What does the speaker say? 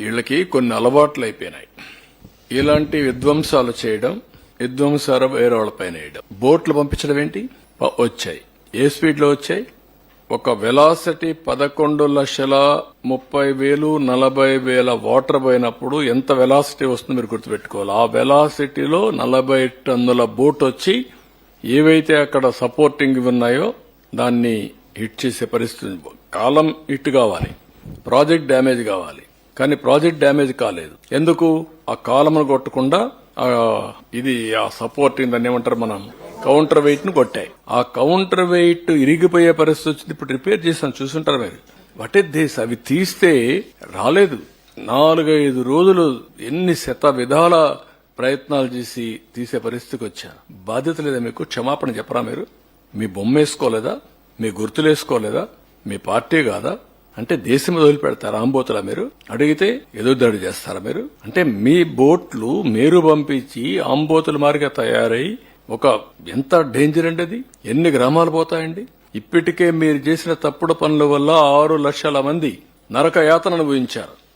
వీళ్ళకి కొన్ని అలవాట్లు అయిపోయినాయి. ఇలాంటి విధ్వంసాలు చేయడం విధ్వంసాలు వేరే వాళ్ళపైన వేయడం. బోట్లు పంపించడం ఏంటి? వచ్చాయి. ఏ స్పీడ్లో వచ్చాయి? ఒక వెలాసిటీ పదకొండు లక్షల ముప్పై వేలు నలభై వేల వాటర్ పోయినప్పుడు ఎంత వెలాసిటీ వస్తుందో మీరు గుర్తుపెట్టుకోవాలి. ఆ వెలాసిటీలో నలభై టన్నుల బోట్ వచ్చి ఏవైతే అక్కడ సపోర్టింగ్ ఉన్నాయో దాన్ని హిట్ చేసే పరిస్థితి కాలం హిట్ కావాలి. ప్రాజెక్ట్ డ్యామేజ్ కావాలి. కానీ ప్రాజెక్ట్ డ్యామేజ్ కాలేదు. ఎందుకు? ఆ కాలమును కొట్టకుండా ఇది ఆ సపోర్ట్ దాన్ని ఏమంటారు మనం? కౌంటర్ వెయిట్ను కొట్టాయి. ఆ కౌంటర్ వెయిట్ ఇరిగిపోయే పరిస్థితి వచ్చింది. ఇప్పుడు రిపేర్ చేసాను చూసుంటారు మీరు. వాట్ ఇస్ దిస్ అవి తీస్తే రాలేదు. నాలుగైదు రోజులు ఎన్ని శత విధాల ప్రయత్నాలు చేసి తీసే పరిస్థితికి వచ్చా. బాధ్యత లేదా మీకు? క్షమాపణ చెప్పరా మీరు? మీ బొమ్మ వేసుకోలేదా? మీ గుర్తులేసుకోలేదా? మీ పార్టీ కాదా? అంటే దేశం వదిలిపెడతారా ఆంబోతులా మీరు? అడిగితే ఏదో దాడి చేస్తారా మీరు? అంటే మీ బోట్లు మీరు పంపించి ఆంబోతుల మారిగా తయారై ఒక ఎంత డేంజర్ అండి అది? ఎన్ని గ్రామాలు పోతాయండి? ఇప్పటికే మీరు చేసిన తప్పుడు పనుల వల్ల ఆరు లక్షల మంది నరక యాతన అనుభవించారు